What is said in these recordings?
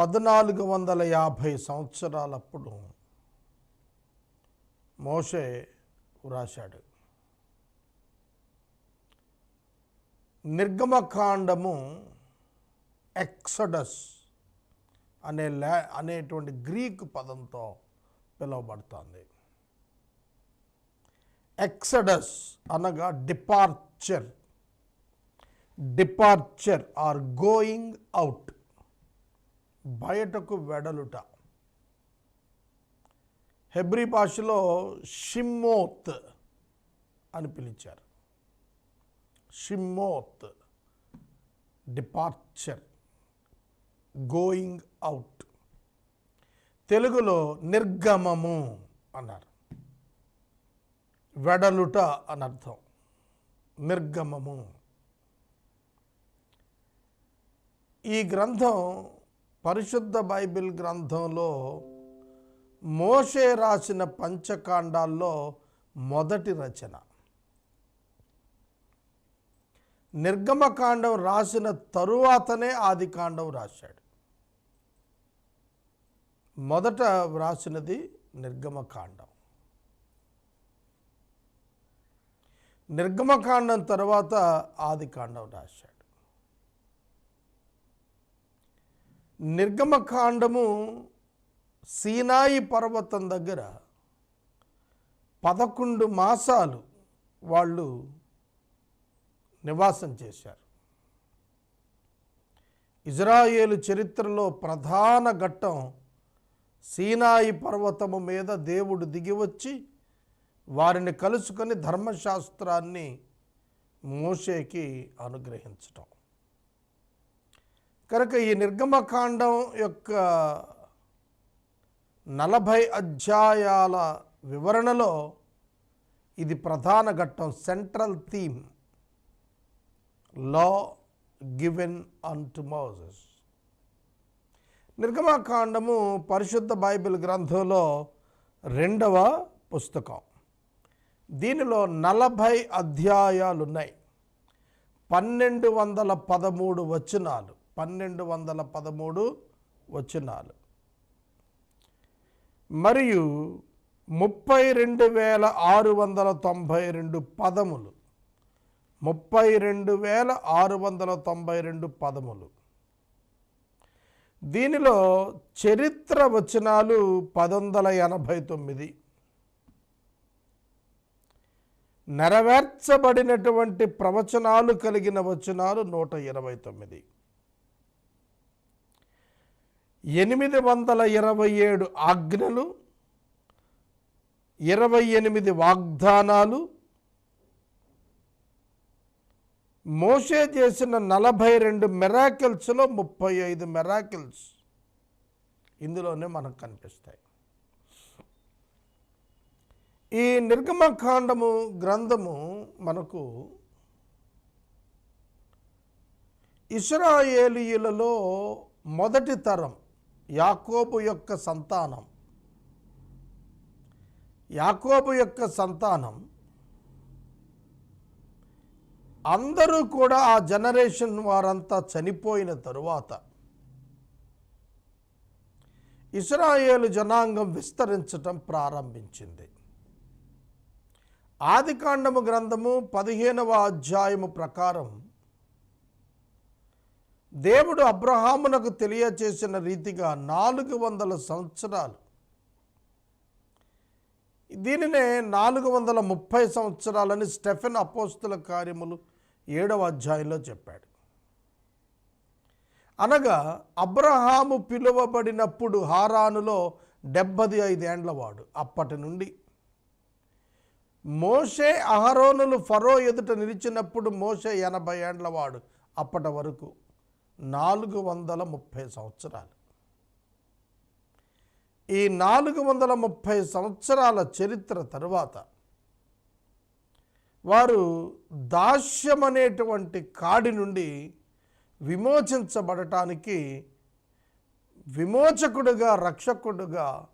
పద్నాలుగు వందల యాభై సంవత్సరాలప్పుడు మోషే వ్రాశాడు. నిర్గమకాండము ఎక్సడస్ అనే లా అనేటువంటి గ్రీక్ పదంతో పిలువబడుతుంది. ఎక్సడస్ అనగా departure. Departure or going out బయటకు వెడలుట. హెబ్రి భాషలో షిమ్మోత్ అని పిలిచారు. షిమ్మోత్ డిపార్చర్ గోయింగ్ అవుట్ తెలుగులో నిర్గమము అన్నారు. వెడలుట అని అర్థం. నిర్గమము. ఈ గ్రంథం పరిశుద్ధ బైబిల్ గ్రంథంలో మోషే రాసిన పంచకాండాల్లో మొదటి రచన. నిర్గమకాండం రాసిన తరువాతనే ఆది కాండం రాశాడు. మొదట వ్రాసినది నిర్గమకాండం. నిర్గమకాండం తర్వాత ఆది కాండం రాశాడు. నిర్గమకాండము సీనాయి పర్వతం దగ్గర పదకొండు మాసాలు వాళ్ళు నివాసం చేశారు. ఇజ్రాయేలు చరిత్రలో ప్రధాన ఘట్టం సీనాయి పర్వతము మీద దేవుడు దిగివచ్చి వారిని కలుసుకొని ధర్మశాస్త్రాన్ని మోషేకి అనుగ్రహించటం. కనుక ఈ నిర్గమకాండం యొక్క నలభై అధ్యాయాల వివరణలో ఇది ప్రధాన ఘట్టం central theme law given unto Moses నిర్గమకాండము పరిశుద్ధ బైబిల్ గ్రంథంలో రెండవ పుస్తకం. దీనిలో నలభై అధ్యాయాలు ఉన్నాయి పన్నెండు వందల పదమూడు వచనాలు. పన్నెండు వందల పదమూడు వచనాలు. మరియు ముప్పై రెండు వేల ఆరు వందల తొంభై రెండు పదములు. ముప్పై రెండు వేల ఆరు వందల తొంభై రెండు పదములు. దీనిలో చరిత్ర వచనాలు పదొందల ఎనభై తొమ్మిది. నెరవేర్చబడినటువంటి ప్రవచనాలు కలిగిన వచనాలు నూట ఇరవై తొమ్మిది. ఎనిమిది వందల ఇరవై ఏడు ఆజ్ఞలు ఇరవై ఎనిమిది వాగ్దానాలు మోషే చేసిన నలభై రెండు మెరాకిల్స్లో ముప్పై ఐదు మెరాకిల్స్ ఇందులోనే మనకు కనిపిస్తాయి. ఈ నిర్గమకాండము గ్రంథము మనకు ఇస్రాయేలీయులలో మొదటి తరం యాకోబు యొక్క సంతానం. యాకోబు యొక్క సంతానం. అందరూ కూడా ఆ జనరేషన్ వారంతా చనిపోయిన తరువాత ఇస్రాయేలు జనాంగం విస్తరించటం ప్రారంభించింది. ఆదికాండము గ్రంథము పదిహేనవ అధ్యాయము ప్రకారం దేవుడు అబ్రహామునకు తెలియచేసిన రీతిగా నాలుగు వందల సంవత్సరాలు. దీనినే నాలుగు వందల ముప్పై సంవత్సరాలని స్టెఫెన్ అపోస్తుల కార్యములు ఏడవ అధ్యాయంలో చెప్పాడు. అనగా అబ్రహాము పిలువబడినప్పుడు హారానులో డెబ్బది ఐదేండ్లవాడు అప్పటి నుండి. మోషే అహరోనులు ఫరో ఎదుట నిలిచినప్పుడు మోషే ఎనభై ఏండ్లవాడు అప్పటి వరకు. నాలుగు వందల ముప్పై సంవత్సరాలు. ఈ నాలుగు వందల ముప్పై సంవత్సరాల చరిత్ర తరువాత వారు దాస్యం అనేటువంటి కాడి నుండి విమోచించబడటానికి విమోచకుడుగా రక్షకుడుగా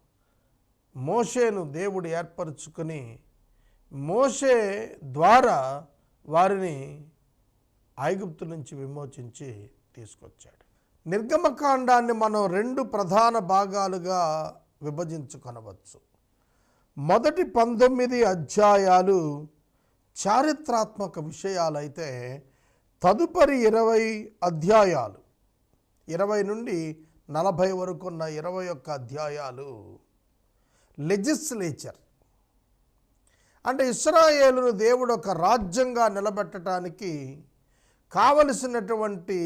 మోషేను దేవుడు ఏర్పరచుకొని మోషే ద్వారా వారిని ఐగుప్తు నుంచి విమోచించి తీసుకొచ్చాడు. నిర్గమకాండాన్ని మనం రెండు ప్రధాన భాగాలుగా విభజించుకొనవచ్చు. మొదటి పంతొమ్మిది అధ్యాయాలు చారిత్రాత్మక విషయాలైతే తదుపరి ఇరవై అధ్యాయాలు ఇరవై నుండి నలభై వరకు ఉన్న ఇరవై ఒక్క అధ్యాయాలు. లెజిస్లేచర్ అంటే ఇస్రాయేలును దేవుడు ఒక రాజ్యంగా నిలబెట్టడానికి కావలసినటువంటి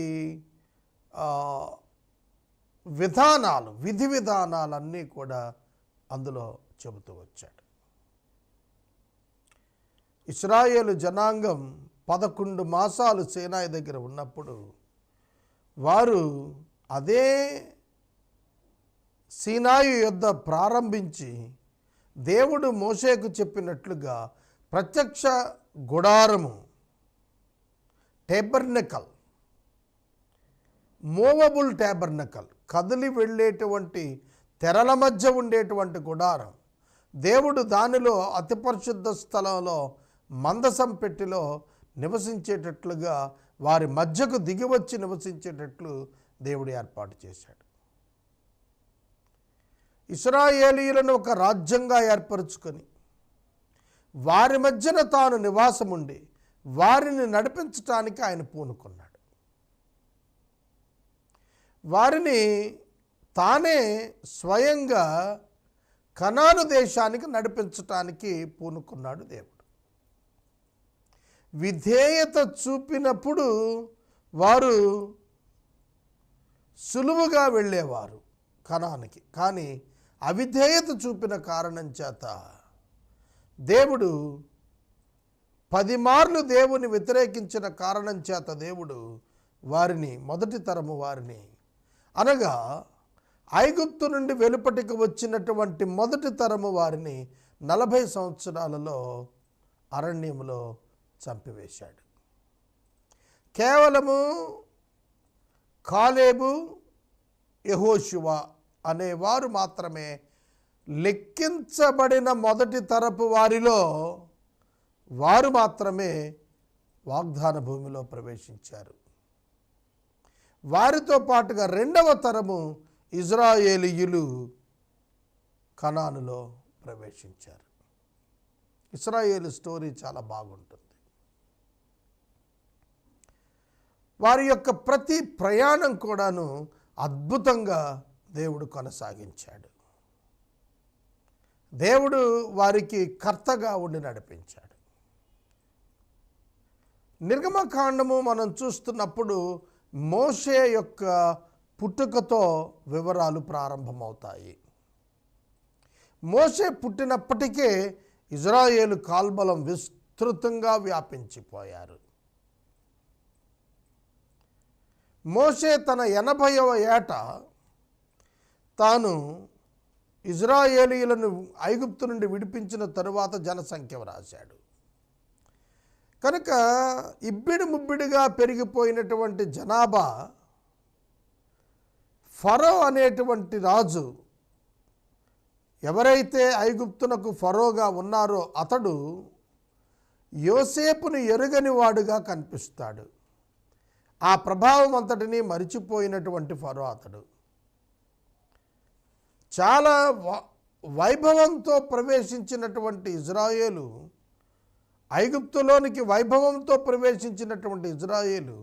విధానాలు విధి విధానాలన్నీ కూడా అందులో చెబుతూ వచ్చాడు. ఇస్రాయేలు జనాంగం పదకొండు మాసాలు సేనాయి దగ్గర ఉన్నప్పుడు వారు అదే సీనాయు యుద్ధ ప్రారంభించి దేవుడు మోషేకు చెప్పినట్లుగా ప్రత్యక్ష గుడారము టేబర్నకల్ మూవబుల్ టేబర్నకల్ కదిలి వెళ్ళేటువంటి తెరల మధ్య ఉండేటువంటి గుడారం దేవుడు దానిలో అతి పరిశుద్ధ స్థలంలో మందసం పెట్టిలో నివసించేటట్లుగా వారి మధ్యకు దిగివచ్చి నివసించేటట్లు దేవుడు ఏర్పాటు చేశాడు. ఇస్రాయేలీలను ఒక రాజ్యంగా ఏర్పరచుకొని వారి మధ్యన తాను నివాసం ఉండి వారిని నడిపించటానికి ఆయన పూనుకున్నాడు. వారిని తానే స్వయంగా కనాను దేశానికి నడిపించటానికి పూనుకున్నాడు దేవుడు. విధేయత చూపినప్పుడు వారు సులువుగా వెళ్ళేవారు కణానికి కానీ అవిధేయత చూపిన కారణం చేత దేవుడు పది మార్లు దేవుని వ్యతిరేకించిన కారణం చేత దేవుడు వారిని మొదటి తరము వారిని. అనగా ఐగుప్తు నుండి వెలుపటికి వచ్చినటువంటి మొదటి తరము వారిని నలభై సంవత్సరాలలో అరణ్యములో చంపివేశాడు. కేవలము కాలేబు యహోశివ అనేవారు మాత్రమే లెక్కించబడిన మొదటి తరపు వారిలో వారు మాత్రమే వాగ్దాన భూమిలో ప్రవేశించారు. వారితో పాటుగా రెండవ తరము ఇజ్రాయేలీయులు కణానులో ప్రవేశించారు. ఇస్రాయేల్ స్టోరీ చాలా బాగుంటుంది. వారి యొక్క ప్రతి ప్రయాణం కూడాను అద్భుతంగా దేవుడు కొనసాగించాడు. దేవుడు వారికి కర్తగా ఉండి నడిపించాడు. నిర్గమకాండము మనం చూస్తున్నప్పుడు మోషే యొక్క పుట్టుకతో వివరాలు ప్రారంభమవుతాయి. మోషే పుట్టినప్పటికే ఇజ్రాయేలు కాల్బలం విస్తృతంగా వ్యాపించిపోయారు. మోషే తన ఎనభైవ ఏట తాను ఇజ్రాయేలీలను ఐగుప్తు నుండి విడిపించిన తరువాత జనసంఖ్య రాశాడు కనుక ఇబ్బిడి ముబ్బిడిగా పెరిగిపోయినటువంటి జనాభా ఫరో అనేటువంటి రాజు ఎవరైతే ఐగుప్తునకు ఫరోగా ఉన్నారో అతడు యోసేపుని ఎరుగని వాడుగా కనిపిస్తాడు. ఆ ప్రభావం అంతటిని మరిచిపోయినటువంటి ఫరో అతడు. చాలా వ- వైభవంతో ప్రవేశించినటువంటి ఇజ్రాయేలు ఐగుప్తులోనికి వైభవంతో ప్రవేశించినటువంటి ఇజ్రాయేలు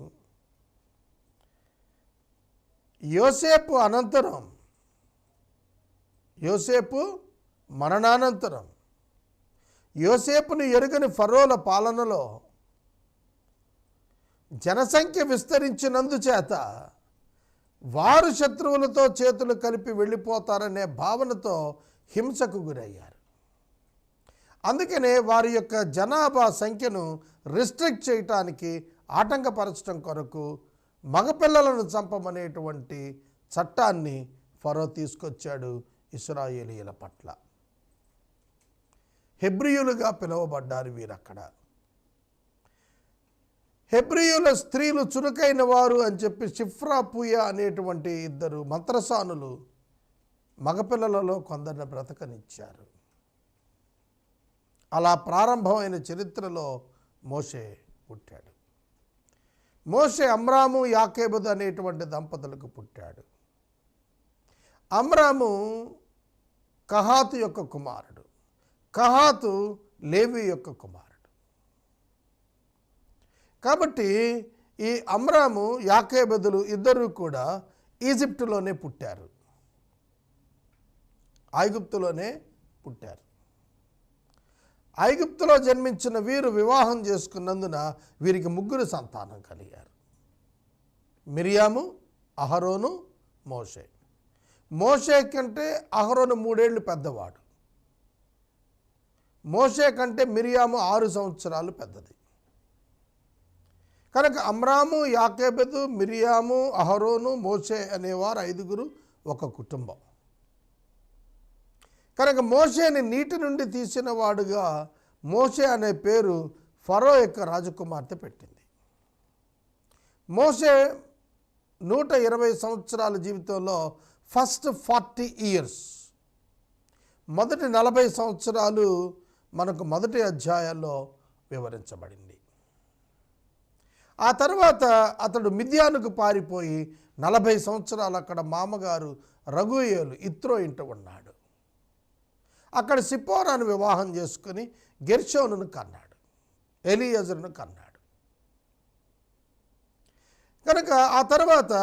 యోసేపు అనంతరం యోసేపు మరణానంతరం యోసేపును ఎరుగని ఫరోల పాలనలో జనసంఖ్య విస్తరించినందుచేత వారు శత్రువులతో చేతులు కలిపి వెళ్ళిపోతారనే భావనతో హింసకు గురయ్యారు. అందుకనే వారి యొక్క జనాభా సంఖ్యను రిస్ట్రిక్ట్ చేయటానికి ఆటంకపరచడం కొరకు మగపిల్లలను చంపమనేటువంటి చట్టాన్ని ఫరో తీసుకొచ్చాడు ఇస్రాయేలీల పట్ల. హెబ్రియులుగా పిలువబడ్డారు వీరక్కడ. హెబ్రియుల స్త్రీలు చురుకైన వారు అని చెప్పి షిఫ్రా పూయ అనేటువంటి ఇద్దరు మంత్రసానులు మగపిల్లలలో కొందరిని బ్రతకనిచ్చారు. అలా ప్రారంభమైన చరిత్రలో మోషే పుట్టాడు. మోషే అమ్రాము యాకేబుదు అనేటువంటి దంపతులకు పుట్టాడు. అమ్రాము కహాతు యొక్క కుమారుడు కహాతు లేవి యొక్క కుమారుడు. కాబట్టి ఈ అమ్రాము యాకేబదులు ఇద్దరూ కూడా ఈజిప్టులోనే పుట్టారు. ఐగుప్తులోనే పుట్టారు. ఐగుప్తులో జన్మించిన వీరు వివాహం చేసుకున్నందున వీరికి ముగ్గురు సంతానం కలిగారు. మిరియాము అహరోను మోషే. మోషే కంటే అహరోను మూడేళ్ళు పెద్దవాడు. మోషే కంటే మిరియాము ఆరు సంవత్సరాలు పెద్దది. కనుక అమ్రాము యాకేబెదు మిరియాము అహరోను మోషే అనేవారు ఐదుగురు ఒక కుటుంబం. కనుక మోషేని నీటి నుండి తీసిన వాడుగా మోషే అనే పేరు ఫరో యొక్క రాజకుమార్తె పెట్టింది. మోషే నూట ఇరవై సంవత్సరాల జీవితంలో ఫస్ట్ ఫార్టీ ఇయర్స్. మొదటి నలభై సంవత్సరాలు మనకు మొదటి అధ్యాయాల్లో వివరించబడింది. ఆ తర్వాత అతడు మిథ్యానుకు పారిపోయి నలభై సంవత్సరాలు అక్కడ మామగారు రఘుయేలు ఇత్రో ఇంట ఉన్నాడు. అక్కడ సిపోరాను వివాహం చేసుకుని గెర్షోనును కన్నాడు ఎలియజర్ను కన్నాడు. కనుక ఆ తర్వాత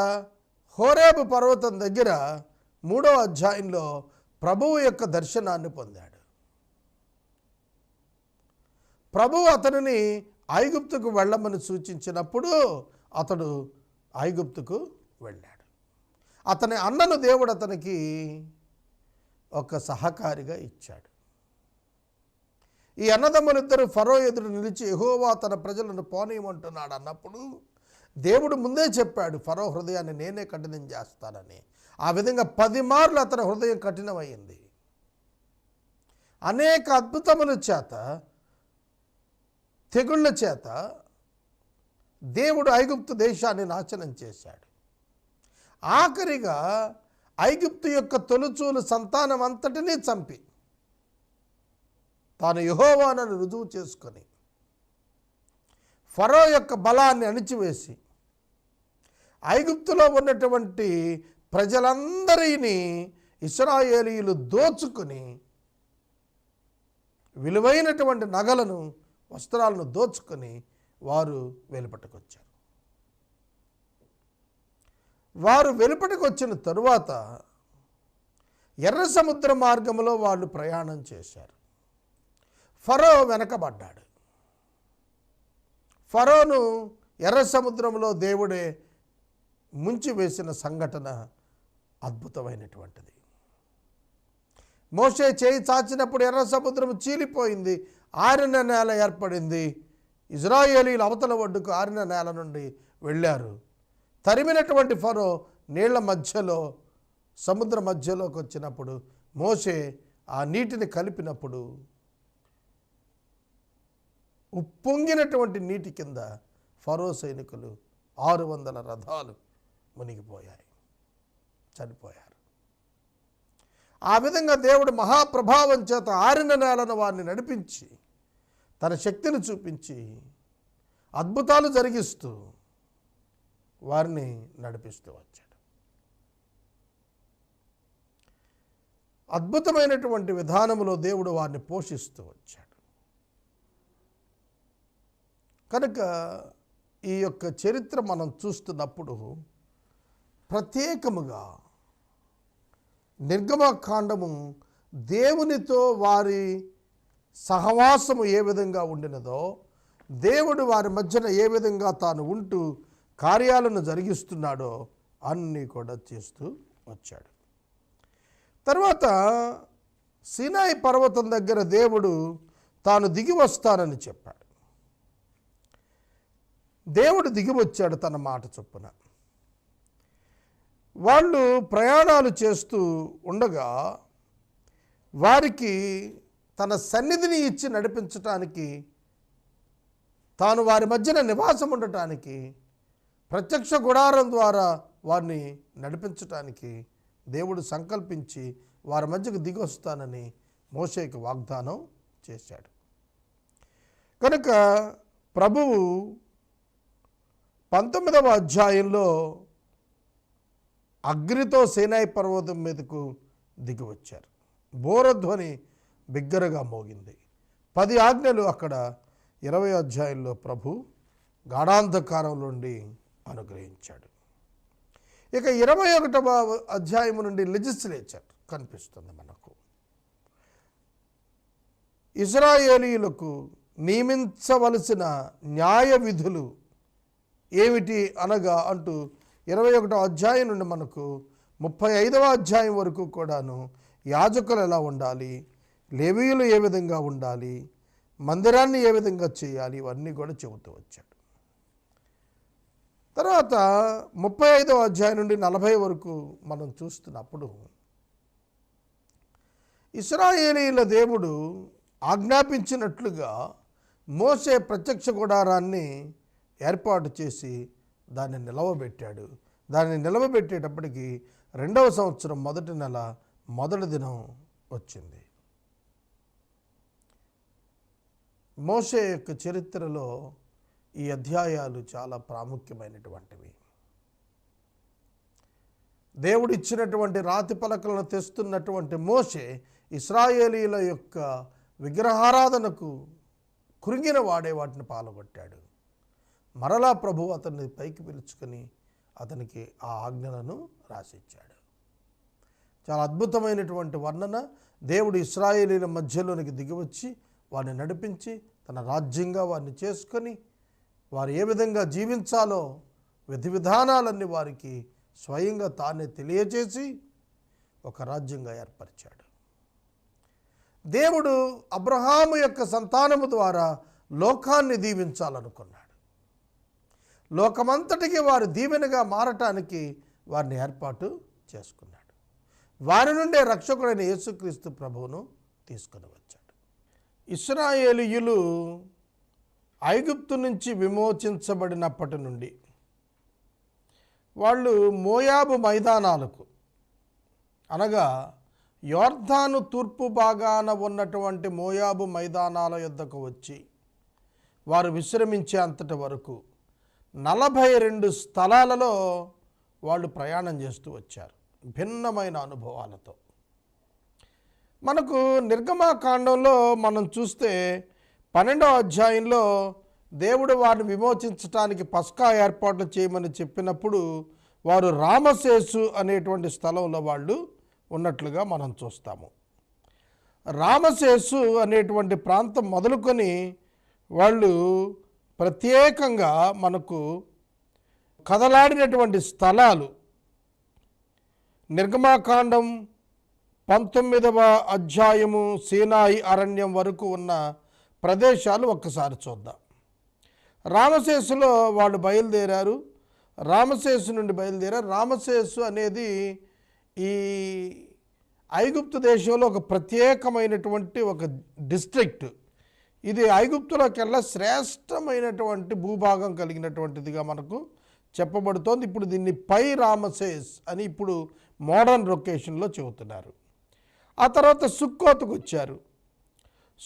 హోరేబు పర్వతం దగ్గర మూడో అధ్యాయంలో ప్రభువు యొక్క దర్శనాన్ని పొందాడు. ప్రభువు అతనిని ఐగుప్తుకు వెళ్ళమని సూచించినప్పుడు అతడు ఐగుప్తుకు వెళ్ళాడు. అతని అన్నను దేవుడు అతనికి ఒక సహకారిగా ఇచ్చాడు. ఈ అన్నదమ్ములిద్దరూ ఫరో ఎదురు నిలిచి ఎహోవా తన ప్రజలను పోనీయమంటున్నాడు అన్నప్పుడు దేవుడు ముందే చెప్పాడు ఫరో హృదయాన్ని నేనే కఠినం చేస్తానని. ఆ విధంగా పది మార్లు అతని హృదయం కఠినమైంది. అనేక అద్భుతముల చేత తెగుళ్ళ చేత దేవుడు ఐగుప్తు దేశాన్ని నాశనం చేశాడు. ఆఖరిగా ఐగుప్తు యొక్క తొలుచూలు సంతానం అంతటినీ చంపి తాను యహోవానని రుజువు చేసుకొని ఫరో యొక్క బలాన్ని అణిచివేసి ఐగుప్తులో ఉన్నటువంటి ప్రజలందరినీ ఇస్రాయేలీలు దోచుకుని విలువైనటువంటి నగలను వస్త్రాలను దోచుకొని వారు వెలుపట్టుకొచ్చారు. వారు వెలుపటికి వచ్చిన తరువాత ఎర్ర సముద్ర మార్గంలో వాళ్ళు ప్రయాణం చేశారు. ఫరో వెనకబడ్డాడు. ఫరోను ఎర్ర సముద్రంలో దేవుడే ముంచి వేసిన సంఘటన అద్భుతమైనటువంటిది. మోసే చేయి చాచినప్పుడు ఎర్ర సముద్రం చీలిపోయింది ఆరిన నేల ఏర్పడింది. ఇజ్రాయేలీలు అవతల ఒడ్డుకు ఆరిన నేల నుండి వెళ్ళారు. తరిమినటువంటి ఫరో నీళ్ళ మధ్యలో సముద్ర మధ్యలోకి వచ్చినప్పుడు మోసే ఆ నీటిని కలిపినప్పుడు ఉప్పొంగినటువంటి నీటి కింద ఫరో సైనికులు ఆరు వందల రథాలు మునిగిపోయాయి చనిపోయారు. ఆ విధంగా దేవుడు మహాప్రభావం చేత ఆరిన నేలను వారిని నడిపించి తన శక్తిని చూపించి అద్భుతాలు జరిగిస్తూ వారిని నడిపిస్తూ వచ్చాడు. అద్భుతమైనటువంటి విధానములో దేవుడు వారిని పోషిస్తూ వచ్చాడు. కనుక ఈ యొక్క చరిత్ర మనం చూస్తున్నప్పుడు ప్రత్యేకముగా నిర్గమకాండము దేవునితో వారి సహవాసము ఏ విధంగా ఉండినదో దేవుడు వారి మధ్యన ఏ విధంగా తాను ఉంటూ కార్యాలను జరిగిస్తున్నాడో అన్నీ కూడా చేస్తూ వచ్చాడు. తర్వాత సినాయి పర్వతం దగ్గర దేవుడు తాను దిగి వస్తానని చెప్పాడు. దేవుడు దిగి వచ్చాడు తన మాట చొప్పున. వాళ్ళు ప్రయాణాలు చేస్తూ ఉండగా వారికి తన సన్నిధిని ఇచ్చి నడిపించటానికి తాను వారి మధ్యన నివాసం ఉండటానికి ప్రత్యక్ష గుడారం ద్వారా వారిని నడిపించటానికి దేవుడు సంకల్పించి వారి మధ్యకు దిగొస్తానని మోషేకి వాగ్దానం చేశాడు. కనుక ప్రభువు పంతొమ్మిదవ అధ్యాయంలో అగ్నితో సేనాయి పర్వతం మీదకు దిగివచ్చారు. బోరధ్వని బిగ్గరగా మోగింది. పది ఆజ్ఞలు అక్కడ ఇరవై అధ్యాయంలో ప్రభు గాఢాంధకారం నుండి అనుగ్రహించాడు. ఇక ఇరవై ఒకటవ అధ్యాయం నుండి లెజిస్లేచర్ కనిపిస్తుంది మనకు. ఇజ్రాయేలీలకు నియమించవలసిన న్యాయ విధులు ఏమిటి అనగా అంటూ ఇరవై ఒకటో అధ్యాయం నుండి మనకు ముప్పై ఐదవ అధ్యాయం వరకు కూడాను యాజకులు ఎలా ఉండాలి లేవీయులు ఏ విధంగా ఉండాలి మందిరాన్ని ఏ విధంగా చేయాలి ఇవన్నీ కూడా చెబుతూ వచ్చాడు. తర్వాత ముప్పై ఐదవ అధ్యాయం నుండి నలభై వరకు మనం చూస్తున్నప్పుడు ఇస్రాయేలీల దేవుడు ఆజ్ఞాపించినట్లుగా మోసే ప్రత్యక్ష గుడారాన్ని ఏర్పాటు చేసి దాన్ని నిలవబెట్టాడు. దాన్ని నిలవబెట్టేటప్పటికి రెండవ సంవత్సరం మొదటి నెల మొదటి దినం వచ్చింది. మోసే యొక్క చరిత్రలో ఈ అధ్యాయాలు చాలా ప్రాముఖ్యమైనటువంటివి. దేవుడు ఇచ్చినటువంటి రాతి పలకలను తెస్తున్నటువంటి మోషే ఇస్రాయేలీల యొక్క విగ్రహారాధనకు కురిగిన వాడే వాటిని పాల్గొట్టాడు. మరలా ప్రభు అతన్ని పైకి పిలుచుకొని అతనికి ఆ ఆజ్ఞలను రాసిచ్చాడు. చాలా అద్భుతమైనటువంటి వర్ణన. దేవుడు ఇస్రాయేలీల మధ్యలోనికి దిగివచ్చి వారిని నడిపించి తన రాజ్యంగా వారిని చేసుకొని వారు ఏ విధంగా జీవించాలో విధి విధానాలన్నీ వారికి స్వయంగా తానే తెలియజేసి ఒక రాజ్యంగా ఏర్పరిచాడు. దేవుడు అబ్రహాము యొక్క సంతానము ద్వారా లోకాన్ని దీవించాలనుకున్నాడు. లోకమంతటికి వారు దీవెనగా మారటానికి వారిని ఏర్పాటు చేసుకున్నాడు. వారి నుండే రక్షకుడైన యేసుక్రీస్తు ప్రభువును తీసుకుని వచ్చాడు. ఇస్రాయేలీయులు ఐగుప్తు నుంచి విమోచించబడినప్పటి నుండి వాళ్ళు మోయాబు మైదానాలకు అనగా యోర్ధాను తూర్పు భాగాన ఉన్నటువంటి మోయాబు మైదానాల యొద్దకు వచ్చి వారు విశ్రమించే అంతటి వరకు నలభై రెండు స్థలాలలో వాళ్ళు ప్రయాణం చేస్తూ వచ్చారు భిన్నమైన అనుభవాలతో. మనకు నిర్గమాకాండంలో మనం చూస్తే పన్నెండవ అధ్యాయంలో దేవుడు వారిని విమోచించడానికి పస్కా ఏర్పాట్లు చేయమని చెప్పినప్పుడు వారు రామశేసు అనేటువంటి స్థలంలో వాళ్ళు ఉన్నట్లుగా మనం చూస్తాము. రామశేసు అనేటువంటి ప్రాంతం మొదలుకొని వాళ్ళు ప్రత్యేకంగా మనకు కదలాడినటువంటి స్థలాలు నిర్గమాకాండం పంతొమ్మిదవ అధ్యాయము సీనాయి అరణ్యం వరకు ఉన్న ప్రదేశాలు ఒక్కసారి చూద్దాం. రామశేషులో వాళ్ళు బయలుదేరారు. రామశేషు నుండి బయలుదేరారు. రామశేషు అనేది ఈ ఐగుప్తు దేశంలో ఒక ప్రత్యేకమైనటువంటి ఒక డిస్ట్రిక్ట్. ఇది ఐగుప్తులోకెల్లా శ్రేష్టమైనటువంటి భూభాగం కలిగినటువంటిదిగా మనకు చెప్పబడుతోంది. ఇప్పుడు దీన్ని పై రామసేస్ అని ఇప్పుడు మోడర్న్ లొకేషన్లో చెబుతున్నారు. ఆ తర్వాత సుక్కోతుకు వచ్చారు.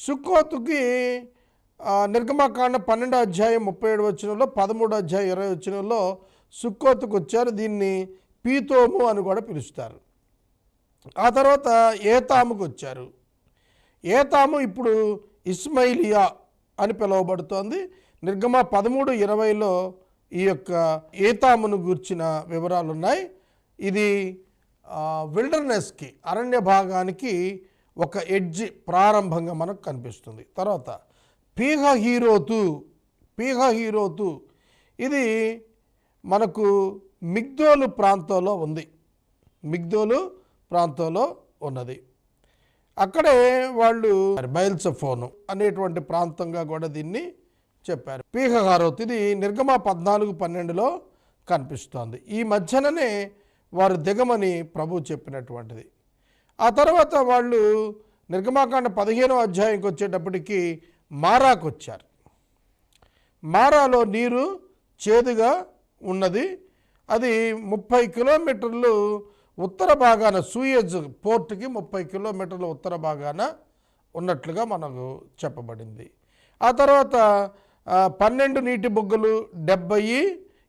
సుక్కోతుకి నిర్గమకాండ నిర్గమాకాండ పన్నెండో అధ్యాయం ముప్పై ఏడు వచ్చినలో పదమూడో అధ్యాయం ఇరవై వచ్చినలో సుక్కోతుకు వచ్చారు దీన్ని పీతోము అని కూడా పిలుస్తారు. ఆ తర్వాత ఏతాముకు వచ్చారు ఏతాము ఇప్పుడు ఇస్మైలియా అని పిలువబడుతోంది. నిర్గమ పదమూడు ఇరవైలో ఈ యొక్క ఏతామును గూర్చిన వివరాలు ఉన్నాయి ఇది విల్డర్నెస్కి అరణ్య భాగానికి ఒక ఎడ్జ్ ప్రారంభంగా మనకు కనిపిస్తుంది. తర్వాత పీహ హీరోతు పీహ హీరోతు ఇది మనకు మిగ్దోలు ప్రాంతంలో ఉంది. మిగ్దోలు ప్రాంతంలో ఉన్నది. అక్కడే వాళ్ళు బయల్సఫోను అనేటువంటి ప్రాంతంగా కూడా దీన్ని చెప్పారు. పీహహారోత్ ఇది నిర్గమ పద్నాలుగు పన్నెండులో కనిపిస్తోంది. ఈ మధ్యననే వారు దిగమని ప్రభు చెప్పినటువంటిది. ఆ తర్వాత వాళ్ళు నిర్గమాకాండ పదిహేనో అధ్యాయంకి వచ్చేటప్పటికి మారాకు వచ్చారు. మారాలో నీరు చేదుగా ఉన్నది. అది ముప్పై కిలోమీటర్లు ఉత్తర భాగాన సూయజ్ పోర్టుకి ముప్పై కిలోమీటర్ల ఉత్తర భాగాన ఉన్నట్లుగా మనకు చెప్పబడింది. ఆ తర్వాత పన్నెండు నీటి బుగ్గలు డెబ్బై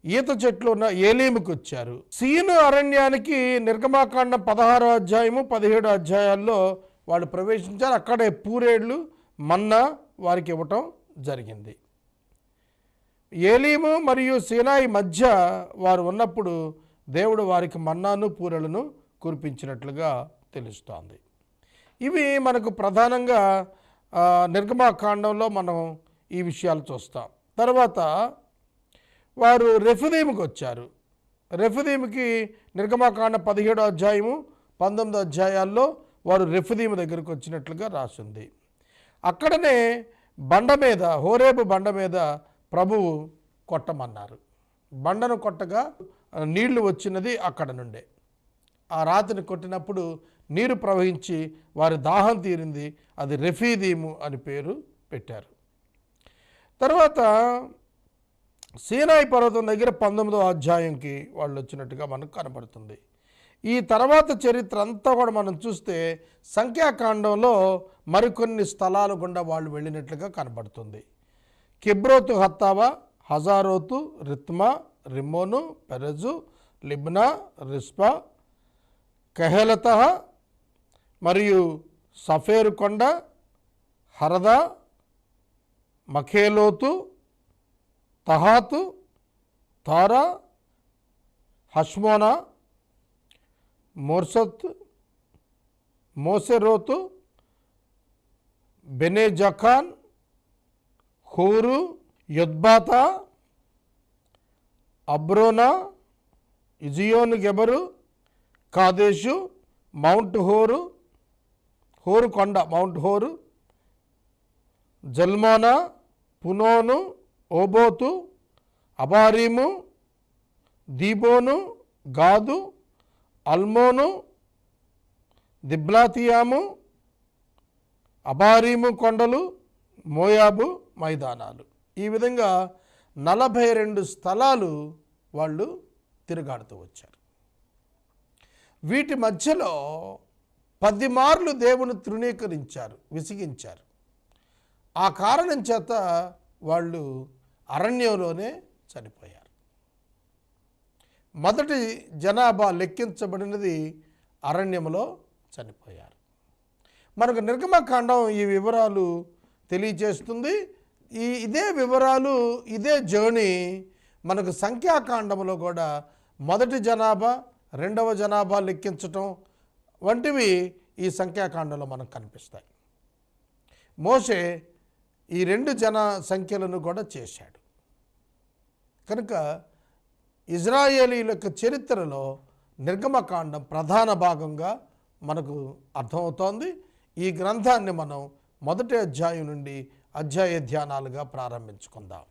ఈత చెట్లు ఉన్న ఏలీముకి వచ్చారు. సీను అరణ్యానికి నిర్గమాకాండం పదహారో అధ్యాయము పదిహేడు అధ్యాయాల్లో వాళ్ళు ప్రవేశించారు. అక్కడే పూరేళ్ళు మన్నా వారికి ఇవ్వటం జరిగింది. ఏలీము మరియు సీనాయి మధ్య వారు ఉన్నప్పుడు దేవుడు వారికి మన్నాను పూరెలను కురిపించినట్లుగా తెలుస్తోంది. ఇవి మనకు ప్రధానంగా నిర్గమాకాండంలో మనం ఈ విషయాలు చూస్తాం. తర్వాత వారు రెఫుదీముకి వచ్చారు. రెఫుదీముకి నిర్గమాకాండ పదిహేడో అధ్యాయము పంతొమ్మిదో అధ్యాయాల్లో వారు రెఫుదీము దగ్గరకు వచ్చినట్లుగా రాసింది. అక్కడనే బండ మీద హోరేబు బండ మీద ప్రభువు కొట్టమన్నారు. బండను కొట్టగా నీళ్ళు వచ్చినది అక్కడ నుండే. ఆ రాతిని కొట్టినప్పుడు నీరు ప్రవహించి వారి దాహం తీరింది. అది రెఫీదీము అని పేరు పెట్టారు. తర్వాత సీనాయి పర్వతం దగ్గర పంతొమ్మిదో అధ్యాయంకి వాళ్ళు వచ్చినట్టుగా మనకు కనబడుతుంది. ఈ తర్వాత చరిత్ర అంతా కూడా మనం చూస్తే సంఖ్యాకాండంలో మరికొన్ని స్థలాలు గుండా వాళ్ళు వెళ్ళినట్లుగా కనబడుతుంది. కిబ్రోతు హత్తావా హజారోతు రిత్మా రిమ్మోను పెరజు లిబ్నా రిస్పా కెహలత మరియు సఫేరు కొండ హరదా మఖేలోతు తహాతు తారా హష్మోనా మోర్సత్ మోసెరోతు బెనే జఖాన్ హూరు యొద్బాత అబ్రోనా ఇజియోను గెబరు కాదేశు మౌంట్ హోరు హోరు కొండ మౌంట్ హోరు జల్మానా పునోను ఓబోతు అబారీము దీబోను గాదు అల్మోను దిబ్లాతియాము అబారీము కొండలు మోయాబు మైదానాలు. ఈ విధంగా నలభై రెండు స్థలాలు వాళ్ళు తిరగాడుతూ వచ్చారు. వీటి మధ్యలో పది మార్లు దేవుని తృణీకరించారు విసిగించారు. ఆ కారణం చేత వాళ్ళు అరణ్యంలోనే చనిపోయారు. మొదటి జనాభా లెక్కించబడినది అరణ్యంలో చనిపోయారు. మనకు నిర్గమకాండం ఈ వివరాలు తెలియజేస్తుంది. ఈ ఇదే వివరాలు ఇదే జర్నీ మనకు సంఖ్యాకాండంలో కూడా మొదటి జనాభా రెండవ జనాభా లెక్కించటం వంటివి ఈ సంఖ్యాకాండంలో మనకు కనిపిస్తాయి. మోసే ఈ రెండు జన సంఖ్యలను కూడా చేశాడు. కనుక ఇజ్రాయేలీల యొక్క చరిత్రలో నిర్గమకాండం ప్రధాన భాగంగా మనకు అర్థమవుతోంది. ఈ గ్రంథాన్ని మనం మొదటి అధ్యాయం నుండి అధ్యాయ ధ్యానాలుగా ప్రారంభించుకుందాం.